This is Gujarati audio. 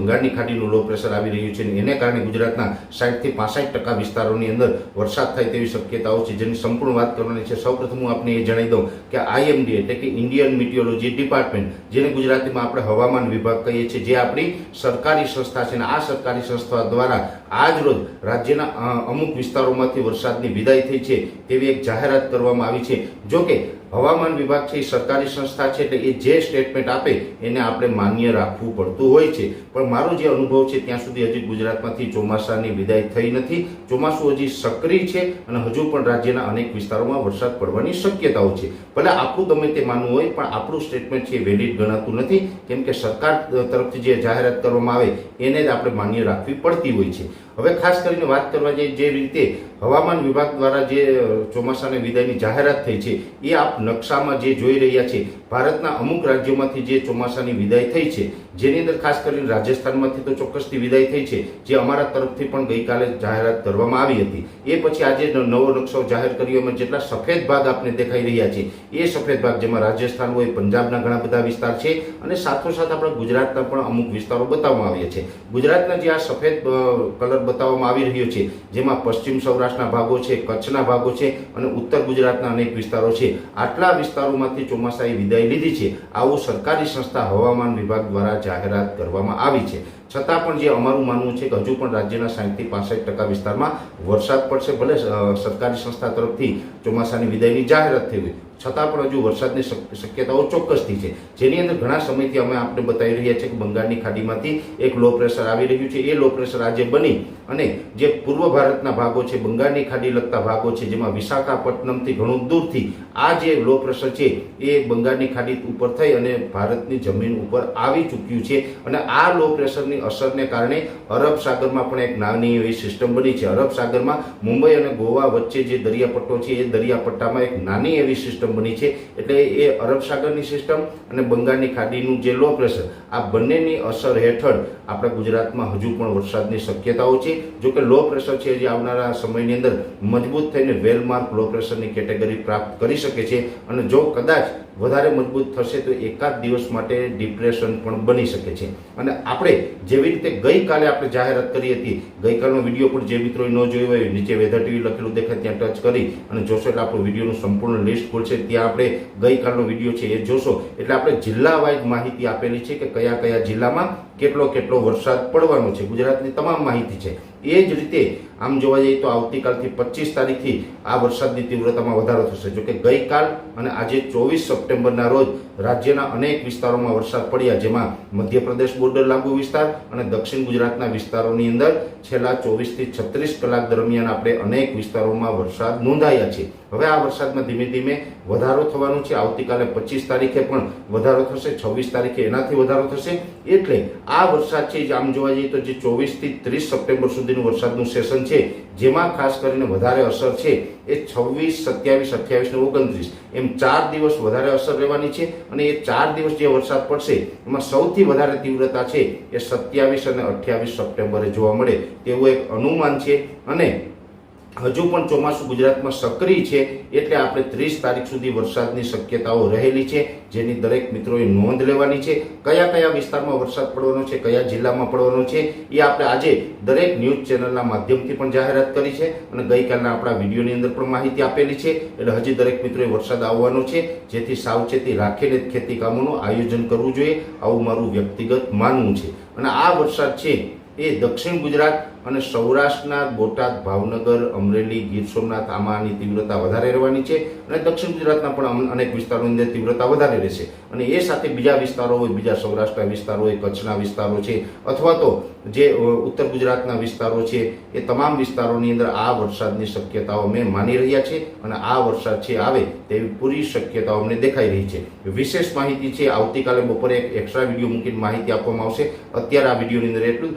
બંગાળની ખાડીનું લો પ્રેશર આવી રહ્યું છે અને એને કારણે ગુજરાતના સાઠથી પાસઠ ટકા વિસ્તારોની અંદર વરસાદ થાય તેવી શક્યતાઓ છે. જેની સંપૂર્ણ વાત કરવાની છે. સૌપ્રથમ હું આપને એ જણાવી દઉં કે આઈએમડી એટલે કે ઇન્ડિયન મિટિયોલોજી ડિપાર્ટમેન્ટ જેને ગુજરાતીમાં આપણે હવામાન વિભાગ કહીએ છીએ, જે આપણી સરકારી સંસ્થા છે અને આ સરકારી સંસ્થા દ્વારા આજ રોજ રાજ્યના અમુક વિસ્તારોમાંથી વરસાદની વિદાય થઈ છે તેવી એક જાહેરાત કરવામાં આવી છે. જો કે હવામાન વિભાગ છે, એ સરકારી સંસ્થા છે, એટલે એ જે સ્ટેટમેન્ટ આપે, એને આપણે માન્ય રાખવું પડતું હોય છે. પણ મારો જે અનુભવ છે, ત્યાં સુધી હજી ગુજરાતમાંથી ચોમાસાની વિદાય થઈ નથી. ચોમાસું હજી સક્રિય છે અને હજુ પણ રાજ્યના અનેક વિસ્તારોમાં વરસાદ પડવાની શક્યતાઓ છે. ભલે આપણું ગમે તે માનવું હોય, પણ આપણું સ્ટેટમેન્ટ છે એ વેલિડ ગણાતું નથી. કેમ કે સરકાર તરફથી જે જાહેરાત કરવામાં આવે, એને જ આપણે માન્ય રાખવી પડતી હોય છે. હવે ખાસ કરીને વાત કરવા જઈએ જે રીતે હવામાન વિભાગ દ્વારા જે ચોમાસાની વિદાયની જાહેરાત થઈ છે, એ આપ નકશામાં જે જોઈ રહ્યા છે ભારતના અમુક રાજ્યોમાંથી જે ચોમાસાની વિદાય થઈ છે, જેની અંદર ખાસ કરીને રાજસ્થાનમાંથી તો ચોક્કસથી વિદાય થઈ છે, જે અમારા તરફથી પણ ગઈકાલે જાહેરાત કરવામાં આવી હતી. એ પછી આજે નવો નકશો જાહેર કર્યો. એમાં જેટલા સફેદ ભાગ આપને દેખાઈ રહ્યા છે, એ સફેદ ભાગ જેમાં રાજસ્થાન હોય, પંજાબના ઘણા બધા વિસ્તાર છે અને સાથોસાથ આપણા ગુજરાતના પણ અમુક વિસ્તારો બતાવવામાં આવ્યા છે. ગુજરાતના જે આ સફેદ કલર બતાવવામાં આવી રહ્યો છે, જેમાં પશ્ચિમ સૌરાષ્ટ્રના ભાગો છે, કચ્છના ભાગો છે અને ઉત્તર ગુજરાતના અનેક વિસ્તારો છે, આટલા વિસ્તારોમાંથી ચોમાસાએ વિદાય લીધી છે. આવું સરકારી સંસ્થા હવામાન વિભાગ દ્વારા જાહેરાત કરવામાં આવી છે. છતાં પણ જે અમારું માનવું છે કે હજુ પણ રાજ્યના સાઠથી પાસઠ ટકા વિસ્તારમાં વરસાદ પડશે, ભલે સરકારી સંસ્થા તરફથી ચોમાસાની વિદાયની જાહેરાત થઈ હોય. છતાં પણ હજુ વરસાદની શક- શક્યતાઓ ચોક્કસથી છે. જેની અંદર ઘણા સમયથી અમે આપને બતાવી રહ્યા છીએ કે બંગાળની ખાડીમાંથી એક લો પ્રેશર આવી રહ્યું છે. એ લો પ્રેશર આજે બની અને જે પૂર્વ ભારતના ભાગો છે, બંગાળની ખાડી લગતા ભાગો છે, જેમાં વિશાખાપટ્ટનમથી ઘણું દૂરથી આ જે લો પ્રેશર છે, એ બંગાળની ખાડી ઉપર થઈ અને ભારતની જમીન ઉપર આવી ચૂક્યું છે. અને આ લો પ્રેશરની અસરને કારણે અરબ સાગરમાં પણ એક નાની એવી સિસ્ટમ બની છે. અરબ સાગરમાં મુંબઈ અને ગોવા વચ્ચે જે દરિયાપટ્ટો છે, એ દરિયાપટ્ટામાં એક નાની એવી સિસ્ટમ બની છે. એટલે એ અરબ સાગરની સિસ્ટમ અને બંગાળની ખાડીનું જે લો પ્રેશર આ બંનેની અસર હેઠળ આપણા ગુજરાતમાં હજુ પણ વરસાદની શક્યતાઓ છે. જો કે લો પ્રેશર છે જે આવનારા સમયની અંદર મજબૂત થઈને વેલમાર્ક લો પ્રેશરની કેટેગરી પ્રાપ્ત કરી શકે છે. અને જો કદાચ વધારે મજબૂત થશે તો એકાદ દિવસ માટે ડિપ્રેશન પણ બની શકે છે. અને આપણે જેવી રીતે ગઈકાલે આપણે જાહેરાત કરી હતી, ગઈકાલનો વીડિયો પણ જે મિત્રોએ ન જોયો હોય, નીચે વેધર ટીવી લખેલું દેખાય ત્યાં ટચ કરી અને જોશો એટલે આપણો વિડીયોનું સંપૂર્ણ લિસ્ટ ખોલશે. ત્યાં આપણે ગઈકાલનો વીડિયો છે, એ જોશો. એટલે આપણે જિલ્લા વાઇઝ માહિતી આપેલી છે કે કયા કયા જિલ્લામાં કેટલો કેટલો વરસાદ પડવાનો છે, ગુજરાતની તમામ માહિતી છે. એ જ રીતે આમ જોવા જઈએ તો આવતીકાલથી પચીસ તારીખથી આ વરસાદની તીવ્રતામાં વધારો થશે. જો કે ગઈકાલ અને આજે ચોવીસ સપ્ટેમ્બરના રોજ રાજ્યના અનેક વિસ્તારોમાં વરસાદ પડ્યા, જેમાં મધ્યપ્રદેશ બોર્ડર લાગુ વિસ્તાર અને દક્ષિણ ગુજરાતના વિસ્તારોની અંદર છેલ્લા ચોવીસથી છત્રીસ કલાક દરમિયાન આપણે અનેક વિસ્તારોમાં વરસાદ નોંધાયા છે. હવે આ વરસાદમાં ધીમે ધીમે વધારો થવાનો છે. આવતીકાલે પચીસ તારીખે પણ વધારો થશે, છવ્વીસ તારીખે એનાથી વધારો થશે. એટલે આ વરસાદ છે આમ જોવા જઈએ તો જે ચોવીસથી ત્રીસ સપ્ટેમ્બર સુધીનું વરસાદનું સેશન છે, જેમાં ખાસ કરીને વધારે અસર છે. એ છવ્વીસ, સત્યાવીસ, અઠ્યાવીસ ને ઓગણત્રીસ. એમ ચાર દિવસ વધારે અસર રહેવાની છે અને એ ચાર દિવસ જે વરસાદ પડશે, એમાં સૌથી વધારે તીવ્રતા છે એ સત્યાવીસ અને અઠ્યાવીસ સપ્ટેમ્બરે જોવા મળે તેવું એક અનુમાન છે અને હજુ પણ ચોમાસું ગુજરાતમાં સક્રિય છે એટલે આપણે ત્રીસ તારીખ સુધી વરસાદની શક્યતાઓ રહેલી છે, જેની દરેક મિત્રોએ નોંધ લેવાની છે. કયા કયા વિસ્તારમાં વરસાદ પડવાનો છે, કયા જિલ્લામાં પડવાનો છે, એ આપણે આજે દરેક ન્યૂઝ ચેનલના માધ્યમથી પણ જાહેરાત કરી છે અને ગઈકાલના આપણા વિડીયોની અંદર પણ માહિતી આપેલી છે. એટલે હજી દરેક મિત્રોએ વરસાદ આવવાનો છે, જેથી સાવચેતી રાખીને જ ખેતી આયોજન કરવું જોઈએ. આવું મારું વ્યક્તિગત માનવું છે. અને આ વરસાદ છે એ દક્ષિણ ગુજરાત અને સૌરાષ્ટ્રના બોટાદ, ભાવનગર, અમરેલી, ગીર સોમનાથ આમાંની તીવ્રતા વધારે રહેવાની છે અને દક્ષિણ ગુજરાતના પણ અનેક વિસ્તારોની અંદર તીવ્રતા વધારે રહેશે અને એ સાથે બીજા વિસ્તારો હોય, બીજા સૌરાષ્ટ્રના વિસ્તારો હોય, કચ્છના વિસ્તારો છે, અથવા તો જે ઉત્તર ગુજરાતના વિસ્તારો છે, એ તમામ વિસ્તારોની અંદર આ વરસાદની શક્યતાઓ અમે માની રહ્યા છે અને આ વરસાદ છે આવે તેવી પૂરી શક્યતાઓ અમને દેખાઈ રહી છે. વિશેષ માહિતી છે, આવતીકાલે બપોરે એક એક્સ્ટ્રા વીડિયો મૂકીને માહિતી આપવામાં આવશે. અત્યારે આ વિડીયોની અંદર એટલું.